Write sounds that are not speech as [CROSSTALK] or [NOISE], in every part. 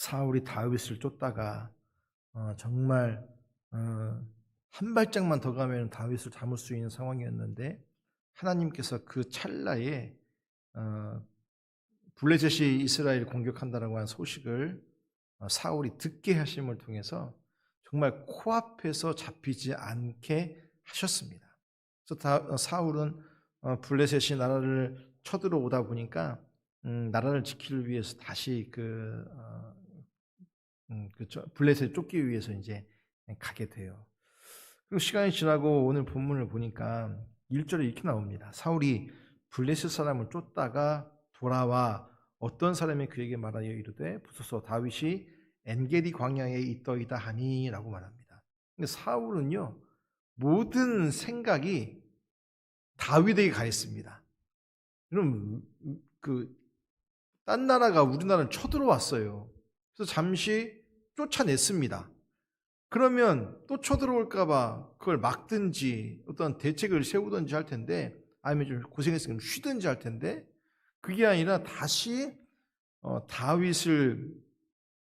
사울이 다윗을 쫓다가 어, 정말 어, 한 발짝만 더 가면 다윗을 잡을 수 있는 상황이었는데 하나님께서 그 찰나에 어, 블레셋이 이스라엘 공격한다라고 한 소식을 어, 사울이 듣게 하심을 통해서 정말 코앞에서 잡히지 않게 하셨습니다. 그래서 다, 어, 사울은 어, 블레셋이 나라를 쳐들어오다 보니까 음, 나라를 지키기 위해서 다시 그, 어, 음, 그 저- 블레셋 쫓기 위해서 이제 가게 돼요. 그리고 시간이 지나고 오늘 본문을 보니까 1절에 이렇게 나옵니다. 사울이 블레셋 사람을 쫓다가 돌아와 어떤 사람이 그에게 말하여 이르되 부소서 다윗이 엔게디 광야에 있더이다 하니라고 말합니다. 근데 사울은요 모든 생각이 다윗에게 가 있습니다. 그럼 그딴 나라가 우리나라를 쳐들어왔어요. 그래서 잠시 쫓아냈습니다. 그러면 또 쳐들어올까봐 그걸 막든지 어떤 대책을 세우든지 할 텐데 아니면 좀 고생했으면 쉬든지 할 텐데 그게 아니라 다시 어, 다윗을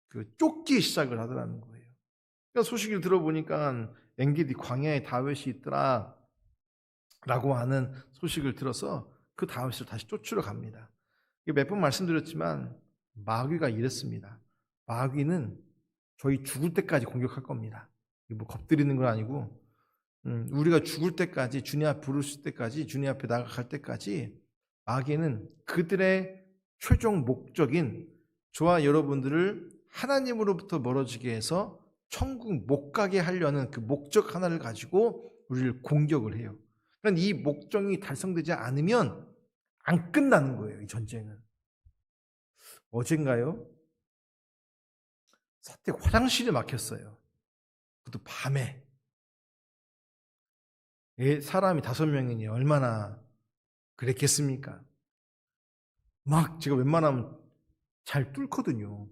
그 쫓기 시작을 하더라는 거예요. 그러니까 소식을 들어보니까 엔게디 광야에 다윗이 있더라 라고 하는 소식을 들어서 그 다윗을 다시 쫓으러 갑니다. 몇 번 말씀드렸지만 마귀가 이랬습니다. 마귀는 저희 죽을 때까지 공격할 겁니다. 뭐 겁들이는 건 아니고 음, 우리가 죽을 때까지 주님 앞 부르실 때까지 주님 앞에 나아갈 때까지 마귀는 그들의 최종 목적인 저와 여러분들을 하나님으로부터 멀어지게 해서 천국 못 가게 하려는 그 목적 하나를 가지고 우리를 공격을 해요. 그러니까 이 목적이 달성되지 않으면 안 끝나는 거예요, 이 전쟁은. 어젠가요? 사태 화장실이 막혔어요. 그것도 밤에. 예, 사람이 다섯 명이니 얼마나 그랬겠습니까? 막 제가 웬만하면 잘 뚫거든요.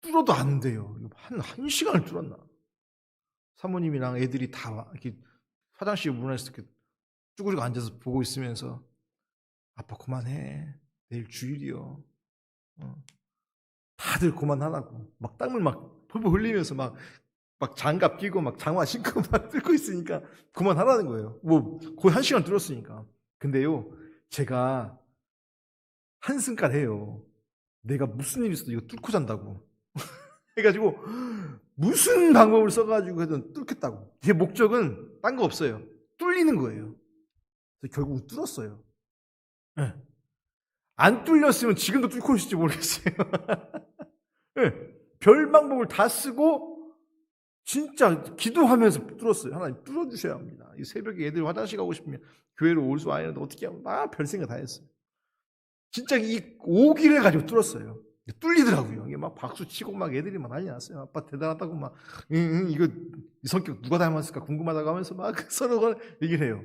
뚫어도 안 돼요. 한, 한 시간을 뚫었나. 사모님이랑 애들이 다 와- 이렇게 화장실 문에서 이렇게 쭈그리고 앉아서 보고 있으면서 아빠 그만해. 내일 주일이요. 어. 다들 그만하라고. 막 땀을 막 펄펄 흘리면서 막, 막 장갑 끼고 막 장화 신고 [LAUGHS] 막 뚫고 있으니까 그만하라는 거예요. 뭐, 거의 한 시간 뚫었으니까. 근데요, 제가 한승깔 해요. 내가 무슨 일 있어도 이거 뚫고 잔다고. [LAUGHS] 해가지고, 무슨 방법을 써가지고 해도 뚫겠다고. 제 목적은 딴 거 없어요. 뚫리는 거예요. 그래서 결국 뚫었어요. 예. 안 뚫렸으면 지금도 뚫고 있을지 모르겠어요. [LAUGHS] 예. 별 방법을 다 쓰고 진짜 기도하면서 뚫었어요. 하나님 뚫어주셔야 합니다. 이 새벽에 애들 화장실 가고 싶으면 교회로 올 수 아니는데 어떻게 하면 막별 생각 다 했어요. 진짜 이 오기를 가지고 뚫었어요. 뚫리더라고요. 이게 막 박수 치고 막 애들이 막 난리 났어요. 아빠 대단하다고 막, 응, 응, 이거 이 성격 누가 닮았을까 궁금하다고 하면서 막 [LAUGHS] 서로가 얘기를 해요.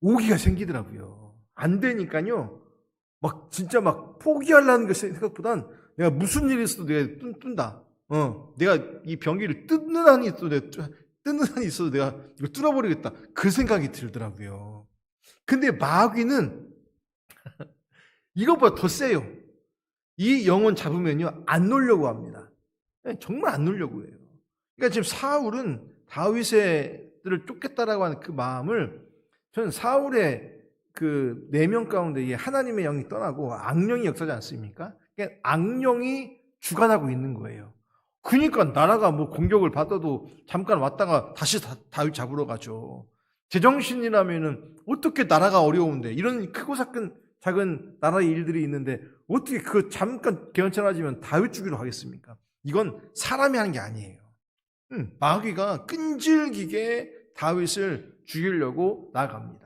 오기가 생기더라고요. 안 되니까요. 막 진짜 막 포기하려는 게 생각보단 내가 무슨 일이 있어도 내가 뜬, 뜬다. 어, 내가 이 변기를 뜯는 한이 있어도 내가 뚫- 뜯는 한이 있어도 내가 이거 뚫어버리겠다. 그 생각이 들더라고요. 근데 마귀는 [LAUGHS] 이것보다 더 세요. 이 영혼 잡으면요 안 놀려고 합니다. 예, 정말 안 놀려고 해요. 그러니까 지금 사울은 다윗의들을 쫓겠다라고 하는 그 마음을 저는 사울의 그 내면 가운데 이 하나님의 영이 떠나고 악령이 역사지 않습니까? 그러니까 악령이 주관하고 있는 거예요. 그러니까 나라가 뭐 공격을 받아도 잠깐 왔다가 다시 다, 다윗 잡으러 가죠. 제정신이라면은 어떻게 나라가 어려운데 이런 크고 작은 작은 나라의 일들이 있는데 어떻게 그 잠깐 괜찮아지면 다윗 죽이러 가겠습니까? 이건 사람이 하는 게 아니에요. 음, 마귀가 끈질기게 다윗을 죽이려고 나아갑니다.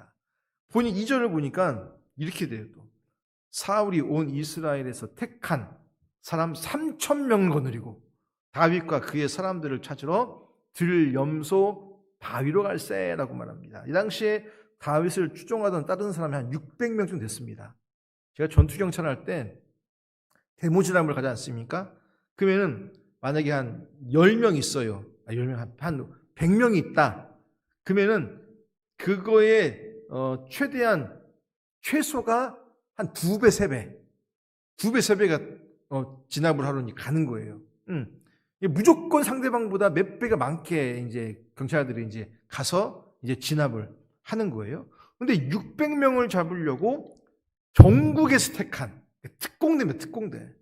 보니 2절을 보니까 이렇게 돼요. 또. 사울이 온 이스라엘에서 택한 사람 3천 명을 거느리고 다윗과 그의 사람들을 찾으러 들염소 바위로 갈세라고 말합니다. 이 당시에 다윗을 추종하던 다른 사람이 한 600명쯤 됐습니다. 제가 전투 경찰 할 때 대모지람을 가지 않습니까? 그러면은 만약에 한 10명 있어요. 아, 10명, 한, 한 100명이 있다. 그러면은 그거에 어, 최대한 최소가 한 두 배, 세 배. 두 배, 세 배가 어, 진압을 하러니 가는 거예요. 음. 무조건 상대방보다 몇 배가 많게 이제 경찰들이 이제 가서 이제 진압을 하는 거예요. 근데 600명을 잡으려고 전국에서 택한 특공대입니다, 특공대.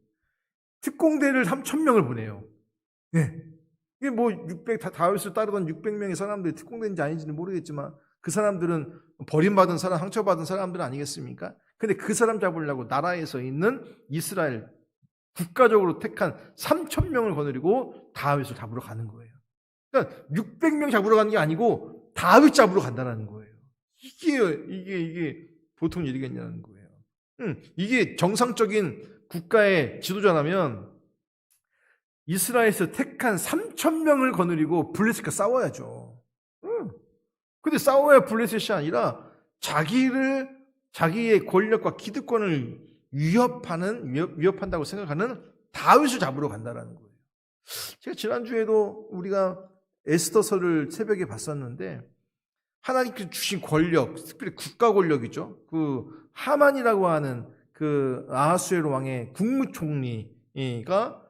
특공대를 3,000명을 보내요. 예. 이게 뭐 600, 다- 다윗을 따르던 600명의 사람들이 특공대인지 아닌지는 모르겠지만 그 사람들은 버림받은 사람, 상처받은 사람들 아니겠습니까? 근데 그 사람 잡으려고 나라에서 있는 이스라엘 국가적으로 택한 3,000명을 거느리고 다윗을 잡으러 가는 거예요. 그러니까 600명 잡으러 가는 게 아니고 다윗 잡으러 간다는 거예요. 이게, 이게, 이게 보통 일이겠냐는 거예요. 음, 이게 정상적인 국가의 지도자라면 이스라엘에서 택한 3천 명을 거느리고 블레셋과 싸워야죠. 응. 근데 싸워야 블레셋이 아니라 자기를 자기의 권력과 기득권을 위협하는 위협, 위협한다고 생각하는 다윗을 잡으러 간다라는 거예요. 제가 지난주에도 우리가 에스더서를 새벽에 봤었는데 하나님께서 주신 권력, 특별히 국가 권력이죠. 그 하만이라고 하는 그 아하수에로 왕의 국무총리가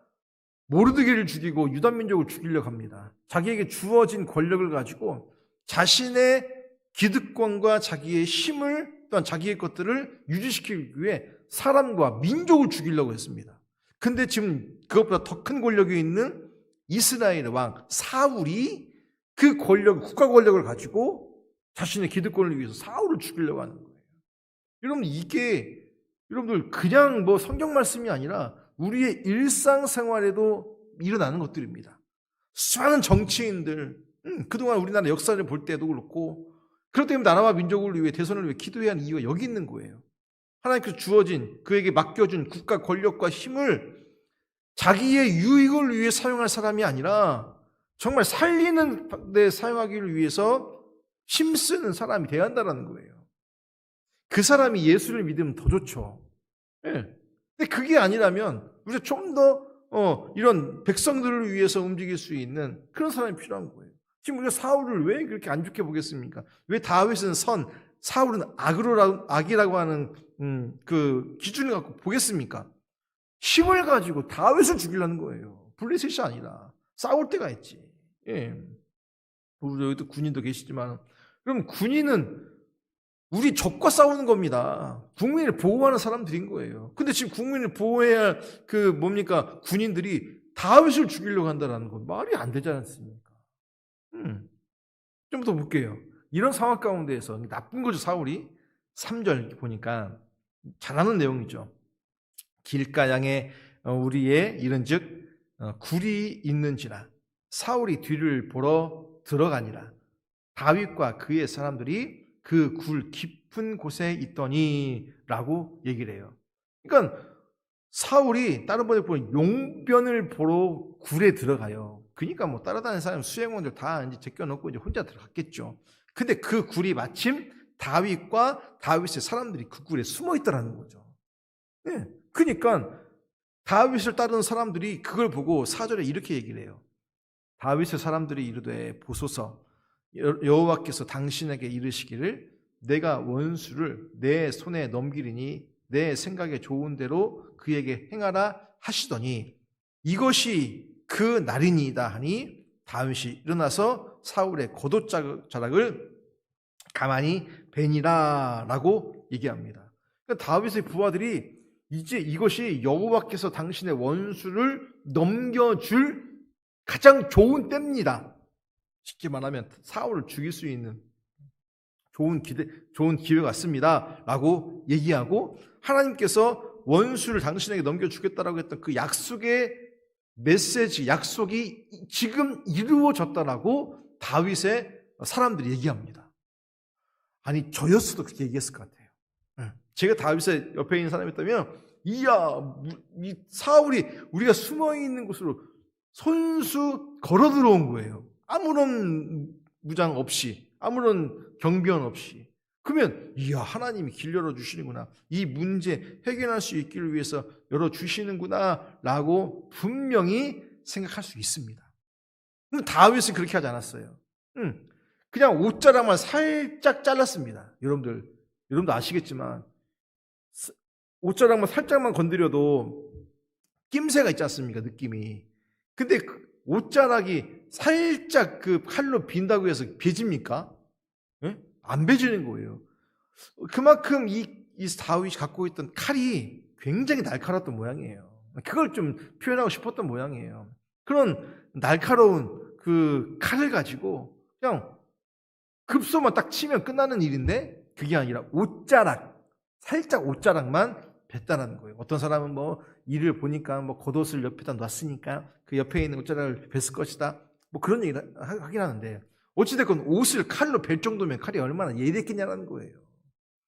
모르드게를 죽이고 유다 민족을 죽이려고 합니다. 자기에게 주어진 권력을 가지고 자신의 기득권과 자기의 힘을 또한 자기의 것들을 유지시키기 위해 사람과 민족을 죽이려고 했습니다. 근데 지금 그것보다 더 큰 권력이 있는 이스라엘의 왕 사울이 그 권력, 국가 권력을 가지고 자신의 기득권을 위해서 사울을 죽이려고 하는 거예요. 여러분 이게 여러분들 그냥 뭐 성경 말씀이 아니라 우리의 일상생활에도 일어나는 것들입니다. 수많은 정치인들, 음, 그동안 우리나라 역사를 볼 때도 그렇고, 그렇기 때문에 나라와 민족을 위해 대선을 위해 기도해야 하는 이유가 여기 있는 거예요. 하나님께서 주어진 그에게 맡겨준 국가 권력과 힘을 자기의 유익을 위해 사용할 사람이 아니라 정말 살리는 데 사용하기를 위해서 힘쓰는 사람이 되어야 한다는 거예요. 그 사람이 예수를 믿으면 더 좋죠. 예. 근데 그게 아니라면 우리가 좀더 어, 이런 백성들을 위해서 움직일 수 있는 그런 사람이 필요한 거예요. 지금 우리가 사울을 왜 그렇게 안 좋게 보겠습니까? 왜 다윗은 선, 사울은 악으로 악이라고 하는 음, 그 기준을 갖고 보겠습니까? 힘을 가지고 다윗을 죽이려는 거예요. 블레셋이 아니라 싸울 때가 있지. 예. 우리 여기도 군인도 계시지만 그럼 군인은 우리 적과 싸우는 겁니다. 국민을 보호하는 사람들인 거예요. 근데 지금 국민을 보호해야 할그 뭡니까? 군인들이 다윗을 죽이려고 한다는 건 말이 안 되지 않습니까? 음. 좀 더 볼게요. 이런 상황 가운데에서 나쁜 거죠, 사울이. 3절 보니까 잘하는 내용이죠. 길가양에 어, 우리의 이른즉 어, 굴이 있는지라 사울이 뒤를 보러 들어가니라 다윗과 그의 사람들이 그 굴 깊은 곳에 있더니라고 얘기를 해요. 그러니까 사울이 다른 번에 보면 용변을 보러 굴에 들어가요. 그러니까 뭐 따라다니는 사람 수행원들 다 이제 제껴놓고 이제 혼자 들어갔겠죠. 근데 그 굴이 마침 다윗과 다윗의 사람들이 그 굴에 숨어 있더라는 거죠. 예. 그러니까 다윗을 따르는 사람들이 그걸 보고 사절에 이렇게 얘기를 해요. 다윗의 사람들이 이르되 보소서 여- 여호와께서 당신에게 이르시기를 내가 원수를 내 손에 넘기리니 내 생각에 좋은 대로 그에게 행하라 하시더니 이것이 그 날이니이다 하니 다윗이 일어나서 사울의 겉옷자락을 가만히 베니라라고 얘기합니다. 그러니까 다윗의 부하들이 이제 이것이 여호와께서 당신의 원수를 넘겨줄 가장 좋은 때입니다. 쉽게 말하면 사울을 죽일 수 있는 좋은 기대, 좋은 기회가 왔습니다라고 얘기하고 하나님께서 원수를 당신에게 넘겨주겠다라고 했던 그 약속의 메시지, 약속이 지금 이루어졌다라고 다윗의 사람들이 얘기합니다. 아니 저였어도 그렇게 얘기했을 것 같아요. 예. 제가 다윗의 옆에 있는 사람이었다면 이야 이 사울이 우리가 숨어 있는 곳으로 손수 걸어 들어온 거예요. 아무런 무장 없이 아무런 경비원 없이 그러면 이야 하나님이 길 열어 주시는구나 이 문제 해결할 수 있기를 위해서 열어 주시는구나라고 분명히 생각할 수 있습니다. 근데 다윗은 그렇게 하지 않았어요. 음, 그냥 옷자락만 살짝 잘랐습니다. 여러분들 여러분도 아시겠지만 옷자락만 살짝만 건드려도 낌새가 있지 않습니까? 느낌이. 근데 그 옷자락이 살짝 그 칼로 빈다고 해서 베집니까? 예? 안 베지는 거예요. 그만큼 이, 이 다윗이 갖고 있던 칼이 굉장히 날카로웠던 모양이에요. 그걸 좀 표현하고 싶었던 모양이에요. 그런 날카로운 그 칼을 가지고 그냥 급소만 딱 치면 끝나는 일인데 그게 아니라 옷자락, 살짝 옷자락만 뱉다라는 거예요. 어떤 사람은 뭐 일을 보니까 뭐 겉옷을 옆에다 놨으니까 그 옆에 있는 옷자락을 뱉을 것이다. 뭐 그런 얘기를 하- 하긴 하는데 어찌됐건 옷을 칼로 벨 정도면 칼이 얼마나 예리했겠냐는 거예요.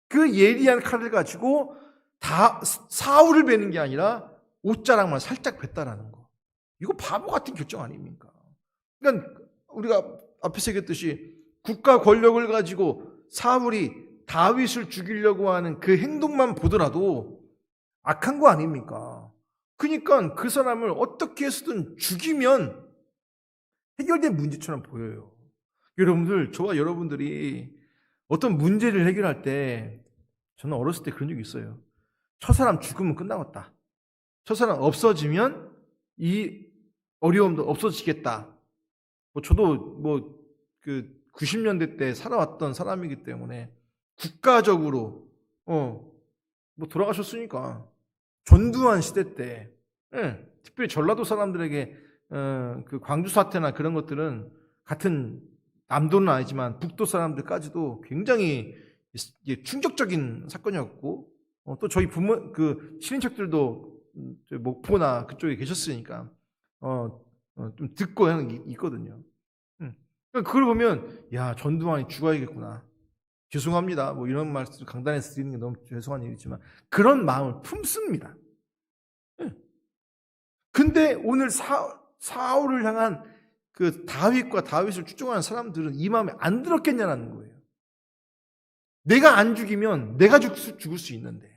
그 예리한 칼을 가지고 다 사울을 베는 게 아니라 옷자락만 살짝 뱉다라는 거. 이거 바보 같은 결정 아닙니까? 그러니까 우리가 앞에서 얘기했듯이 국가 권력을 가지고 사울이 다윗을 죽이려고 하는 그 행동만 보더라도 악한 거 아닙니까? 그러니까 그 사람을 어떻게 해서든 죽이면 해결된 문제처럼 보여요. 여러분들, 저와 여러분들이 어떤 문제를 해결할 때 저는 어렸을 때 그런 적이 있어요. 저 사람 죽으면 끝나겠다. 저 사람 없어지면 이 어려움도 없어지겠다. 뭐 저도 뭐 그 90년대 때 살아왔던 사람이기 때문에 국가적으로 어 뭐 돌아가셨으니까 전두환 시대 때 예, 특별히 전라도 사람들에게 어, 그 광주 사태나 그런 것들은 같은 남도는 아니지만 북도 사람들까지도 굉장히 충격적인 사건이었고 어, 또 저희 부모 그 친인척들도 음, 저 목포나 그쪽에 계셨으니까 어, 어, 좀 듣고 하는 게 있거든요. 음. 그러니까 그걸 보면 야 전두환이 죽어야겠구나. 죄송합니다. 뭐 이런 말씀 강단에서 드리는 게 너무 죄송한 일이지만 그런 마음을 품습니다. 예. 근데 오늘 사, 사울을 향한 그 다윗과 다윗을 추종하는 사람들은 이 마음에 안 들었겠냐는 거예요. 내가 안 죽이면 내가 죽, 죽을 수 있는데.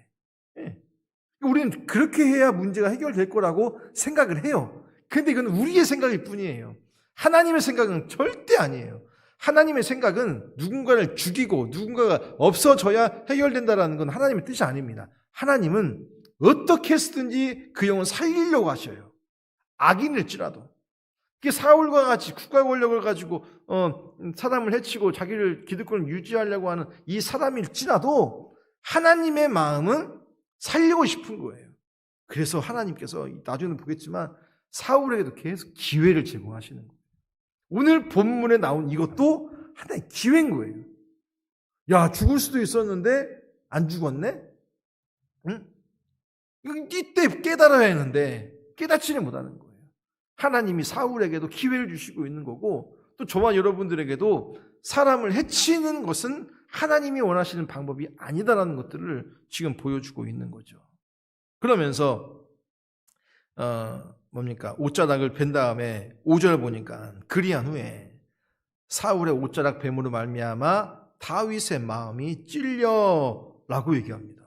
예. 우리는 그렇게 해야 문제가 해결될 거라고 생각을 해요. 근데 이건 우리의 생각일 뿐이에요. 하나님의 생각은 절대 아니에요. 하나님의 생각은 누군가를 죽이고 누군가가 없어져야 해결된다라는 건 하나님의 뜻이 아닙니다. 하나님은 어떻게 해서든지 그 영혼 살리려고 하셔요. 악인일지라도. 사울과 같이 국가 권력을 가지고 어, 사람을 해치고 자기를 기득권을 유지하려고 하는 이 사람일지라도 하나님의 마음은 살리고 싶은 거예요. 그래서 하나님께서 나중에 보겠지만 사울에게도 계속 기회를 제공하시는 거예요. 오늘 본문에 나온 이것도 하나의 기회인 거예요. 야, 죽을 수도 있었는데 안 죽었네? 응? 이때 깨달아야 했는데 깨닫지는 못하는 거예요. 하나님이 사울에게도 기회를 주시고 있는 거고 또 저와 여러분들에게도 사람을 해치는 것은 하나님이 원하시는 방법이 아니다라는 것들을 지금 보여주고 있는 거죠. 그러면서 어, 뭡니까? 옷자락을 벤 다음에 5절 보니까 그리한 후에 사울의 옷자락 뱀으로 말미암아 다윗의 마음이 찔려라고 얘기합니다.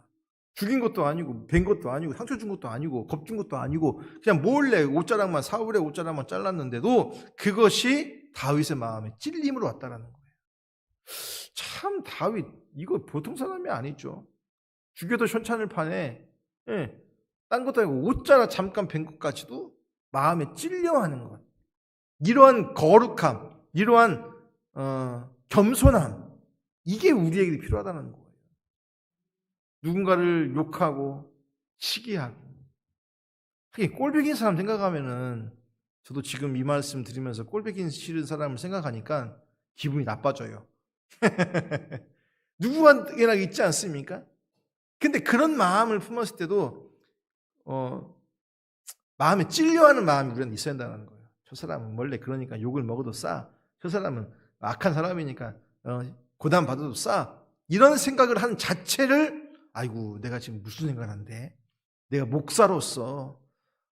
죽인 것도 아니고 벤 것도 아니고 상처 준 것도 아니고 겁준 것도 아니고 그냥 몰래 옷자락만 사울의 옷자락만 잘랐는데도 그것이 다윗의 마음에 찔림으로 왔다라는 거예요. 참 다윗 이거 보통 사람이 아니죠. 죽여도 현찬을 파네. 예. 딴 것도 아니고 옷자락 잠깐 뵌 것까지도 마음에 찔려하는 것. 이러한 거룩함, 이러한 어, 겸손함, 이게 우리에게 필요하다는 거예요. 누군가를 욕하고 시기하고. 하긴 꼴배긴 사람 생각하면은 저도 지금 이 말씀 드리면서 꼴배긴 싫은 사람을 생각하니까 기분이 나빠져요. [LAUGHS] 누구한테나 있지 않습니까? 근데 그런 마음을 품었을 때도 어, 마음에 찔려하는 마음이 우리는 있어야 한다는 거예요. 저 사람은 원래 그러니까 욕을 먹어도 싸. 저 사람은 악한 사람이니까 어, 고단 받아도 싸. 이런 생각을 하는 자체를 아이고 내가 지금 무슨 생각을 하는데 내가 목사로서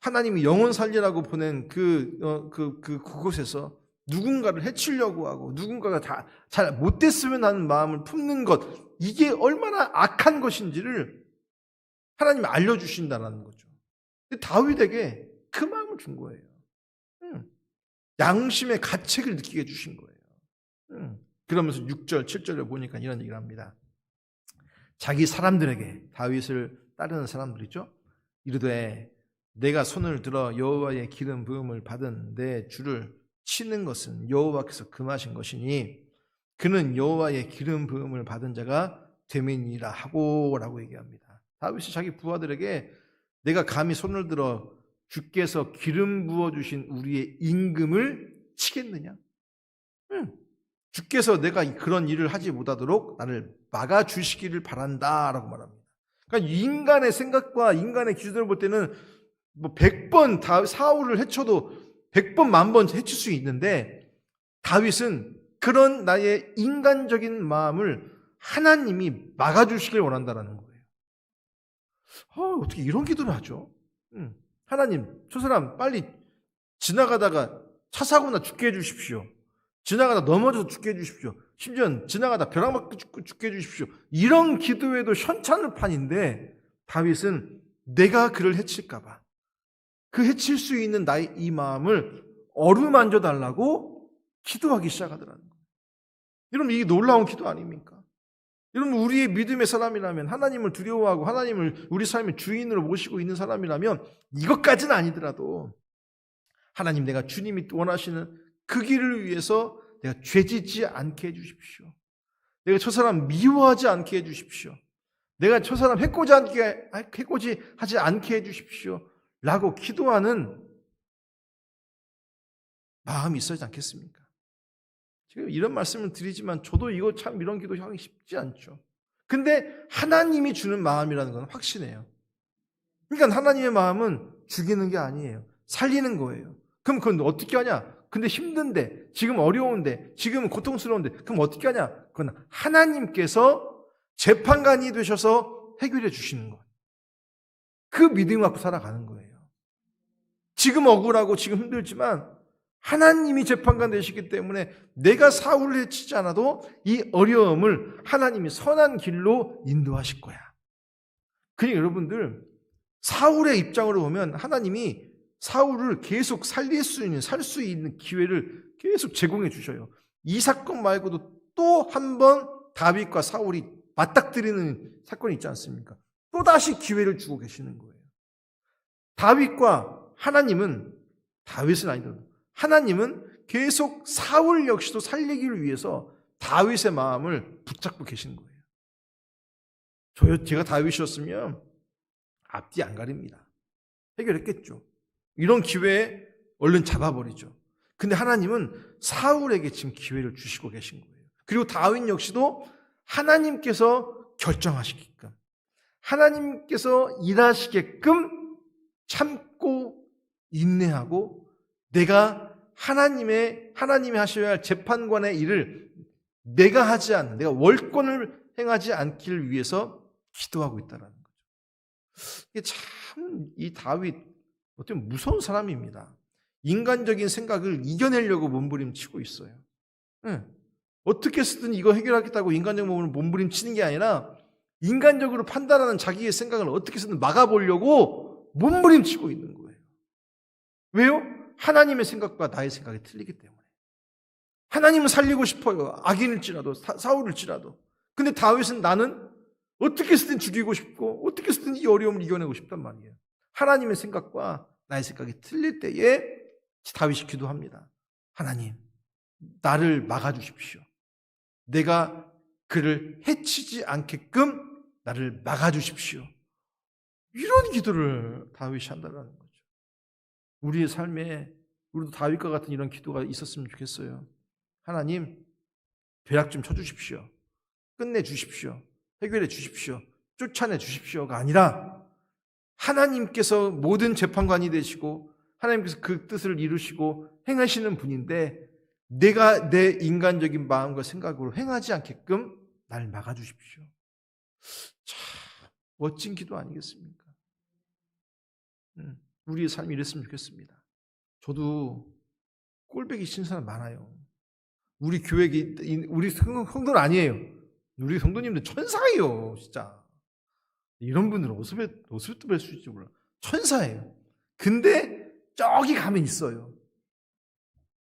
하나님이 영혼 살리라고 보낸 그, 어, 그, 그, 그곳에서 누군가를 해치려고 하고 누군가가 다 잘 못됐으면 하는 마음을 품는 것 이게 얼마나 악한 것인지를 하나님이 알려주신다는 거죠. 다윗에게 그 마음을 준 거예요. 음. 양심의 가책을 느끼게 해주신 거예요. 음. 그러면서 6절, 7절을 보니까 이런 얘기를 합니다. 자기 사람들에게 다윗을 따르는 사람들이죠. 이르되 내가 손을 들어 여호와의 기름 부음을 받은 내 주를 치는 것은 여호와께서 금하신 것이니 그는 여호와의 기름 부음을 받은 자가 되민이라 하고라고 얘기합니다. 다윗이 자기 부하들에게 내가 감히 손을 들어 주께서 기름 부어 주신 우리의 임금을 치겠느냐? 응. 주께서 내가 그런 일을 하지 못하도록 나를 막아 주시기를 바란다라고 말합니다. 그러니까 인간의 생각과 인간의 기준으로 볼 때는 뭐 100번 다 사울을 해쳐도 100번 만 번 해칠 수 있는데 다윗은 그런 나의 인간적인 마음을 하나님이 막아 주시길 원한다라는 거예요. 아, 어떻게 이런 기도를 하죠? 음, 하나님, 저 사람 빨리 지나가다가 차 사고나 죽게 해 주십시오. 지나가다 넘어져서 죽게 해주십시오. 심지어 지나가다 벼락 맞고 죽- 죽게 해주십시오. 이런 기도에도 현찮을 판인데 다윗은 내가 그를 해칠까봐 그 해칠 수 있는 나의 이 마음을 어루만져 달라고 기도하기 시작하더라는 거예요. 여러분 이게 놀라운 기도 아닙니까? 여러분 우리의 믿음의 사람이라면 하나님을 두려워하고 하나님을 우리 삶의 주인으로 모시고 있는 사람이라면 이것까지는 아니더라도 하나님 내가 주님이 원하시는 그 길을 위해서 내가 죄 짓지 않게 해주십시오. 내가 저 사람 미워하지 않게 해주십시오. 내가 저 사람 해코지 않게 해코지 하지 않게 해주십시오. 라고 기도하는 마음이 있어야지 않겠습니까? 지금 이런 말씀을 드리지만 저도 이거 참 이런 기도 하기 쉽지 않죠. 근데 하나님이 주는 마음이라는 건 확신해요. 그러니까 하나님의 마음은 죽이는 게 아니에요. 살리는 거예요. 그럼 그건 어떻게 하냐? 근데 힘든데, 지금 어려운데, 지금 고통스러운데, 그럼 어떻게 하냐? 그건 하나님께서 재판관이 되셔서 해결해 주시는 거예요. 그 믿음 갖고 살아가는 거예요. 지금 억울하고 지금 힘들지만 하나님이 재판관 되시기 때문에 내가 사울을 해치지 않아도 이 어려움을 하나님이 선한 길로 인도하실 거야. 그러니까 여러분들 사울의 입장으로 보면 하나님이 사울을 계속 살릴 수 있는, 살 수 있는 기회를 계속 제공해 주셔요. 이 사건 말고도 또 한 번 다윗과 사울이 맞닥뜨리는 사건이 있지 않습니까? 또 다시 기회를 주고 계시는 거예요. 다윗과 하나님은 다윗은 아니더라도 하나님은 계속 사울 역시도 살리기를 위해서 다윗의 마음을 붙잡고 계신 거예요. 저 제가 다윗이었으면 앞뒤 안 가립니다. 해결했겠죠. 이런 기회에 얼른 잡아버리죠. 근데 하나님은 사울에게 지금 기회를 주시고 계신 거예요. 그리고 다윗 역시도 하나님께서 결정하시게끔, 하나님께서 일하시게끔 참고 인내하고 내가 하나님의, 하나님이 하셔야 할 재판관의 일을 내가 하지 않는, 내가 월권을 행하지 않기를 위해서 기도하고 있다는 거죠. 이게 참, 이 다윗, 보면 무서운 사람입니다. 인간적인 생각을 이겨내려고 몸부림치고 있어요. 응. 어떻게 쓰든 이거 해결하겠다고 인간적 몸을 몸부림치는 게 아니라 인간적으로 판단하는 자기의 생각을 어떻게 쓰든 막아보려고 몸부림치고 있는 거예요. 왜요? 하나님의 생각과 나의 생각이 틀리기 때문에. 하나님은 살리고 싶어요. 악인일지라도 사, 사울일지라도. 근데 다윗은 나는 어떻게 쓰든 죽이고 싶고 어떻게 쓰든 이 어려움을 이겨내고 싶단 말이에요. 하나님의 생각과 나의 생각이 틀릴 때에 다윗이 기도합니다. 하나님, 나를 막아주십시오. 내가 그를 해치지 않게끔 나를 막아주십시오. 이런 기도를 다윗이 한다는 거죠. 우리의 삶에 우리도 다윗과 같은 이런 기도가 있었으면 좋겠어요. 하나님, 벼락 좀 쳐주십시오. 끝내 주십시오. 해결해 주십시오. 쫓아내 주십시오가 아니라 하나님께서 모든 재판관이 되시고 하나님께서 그 뜻을 이루시고 행하시는 분인데 내가 내 인간적인 마음과 생각으로 행하지 않게끔 날 막아주십시오. 참 멋진 기도 아니겠습니까? 음, 우리의 삶이 이랬으면 좋겠습니다. 저도 꼴배기 싫은 사람 많아요. 우리 교회 우리 성도는 아니에요. 우리 성도님들 천사예요, 진짜. 이런 분들은 어디서 어디서 뵐수 있지 몰라. 천사예요. 근데 저기 가면 있어요.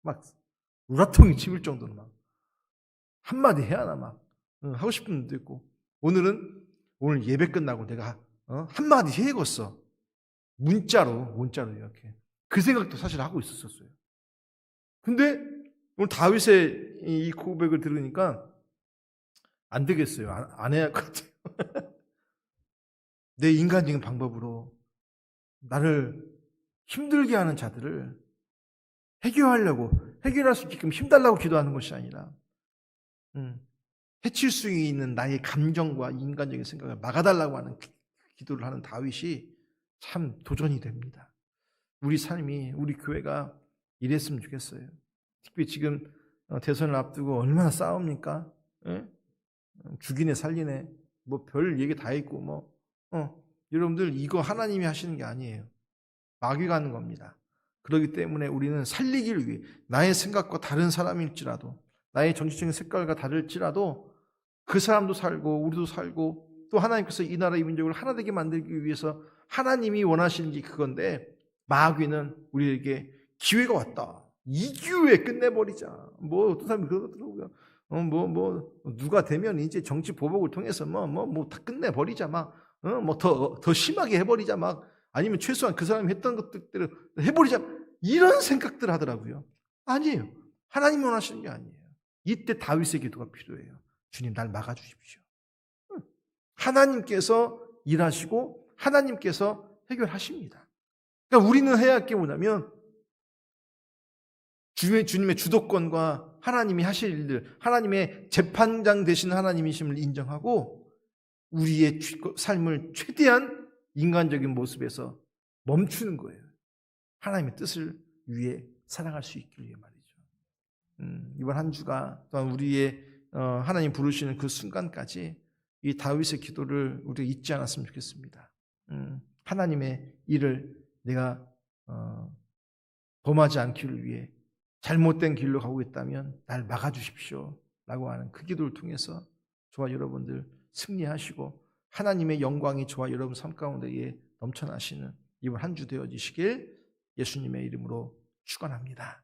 막 우라통이 치밀 정도로 막 한마디 해야 하나 막 응, 하고 싶은 분도 있고 오늘은 오늘 예배 끝나고 내가 어? 한마디 해읽었어. 문자로, 문자로 이렇게. 그 생각도 사실 하고 있었어요. 근데 오늘 다윗의 이이 고백을 들으니까 안 되겠어요. 안, 안 해야 할 것 같아요. [LAUGHS] 내 인간적인 방법으로 나를 힘들게 하는 자들을 해결하려고 해결할 수 있게끔 힘달라고 기도하는 것이 아니라 음, 해칠 수 있는 나의 감정과 인간적인 생각을 막아달라고 하는 기- 기도를 하는 다윗이 참 도전이 됩니다. 우리 삶이 우리 교회가 이랬으면 좋겠어요. 특히 지금 어, 대선을 앞두고 얼마나 싸웁니까? 예? 어, 죽이네 살리네 뭐 별 얘기 다 있고 뭐 어, 여러분들 이거 하나님이 하시는 게 아니에요. 마귀가 하는 겁니다. 그렇기 때문에 우리는 살리기를 위해 나의 생각과 다른 사람일지라도 나의 정치적인 색깔과 다를지라도 그 사람도 살고 우리도 살고 또 하나님께서 이 나라 이 민족을 하나 되게 만들기 위해서 하나님이 원하시는 게 그건데 마귀는 우리에게 기회가 왔다. 이 기회에 끝내버리자. 뭐 어떤 사람이 그러더라고요. 어, 뭐, 뭐, 누가 되면 이제 정치 보복을 통해서 뭐, 뭐, 뭐, 다 끝내버리자. 막, 어, 뭐, 더, 더 심하게 해버리자. 막, 아니면 최소한 그 사람이 했던 것들을 해버리자. 이런 생각들 하더라고요. 아니에요. 하나님이 원하시는 게 아니에요. 이때 다윗의 기도가 필요해요. 주님, 날 막아주십시오. 응. 하나님께서 일하시고, 하나님께서 해결하십니다. 그러니까 우리는 해야 할 게 뭐냐면, 주의 주님의 주도권과 하나님이 하실 일들, 하나님의 재판장 되신 하나님이심을 인정하고 우리의 취- 삶을 최대한 인간적인 모습에서 멈추는 거예요. 하나님의 뜻을 위해 살아갈 수 있길 위해 말이죠. 음, 이번 한 주가 또한 우리의 어, 하나님 부르시는 그 순간까지 이 다윗의 기도를 우리가 잊지 않았으면 좋겠습니다. 음, 하나님의 일을 내가 어, 범하지 않기를 위해 잘못된 길로 가고 있다면 날 막아주십시오. 라고 하는 그 기도를 통해서 저와 여러분들 승리하시고 하나님의 영광이 저와 여러분 삶 가운데에 넘쳐나시는 이번 한 주 되어지시길 예수님의 이름으로 축원합니다.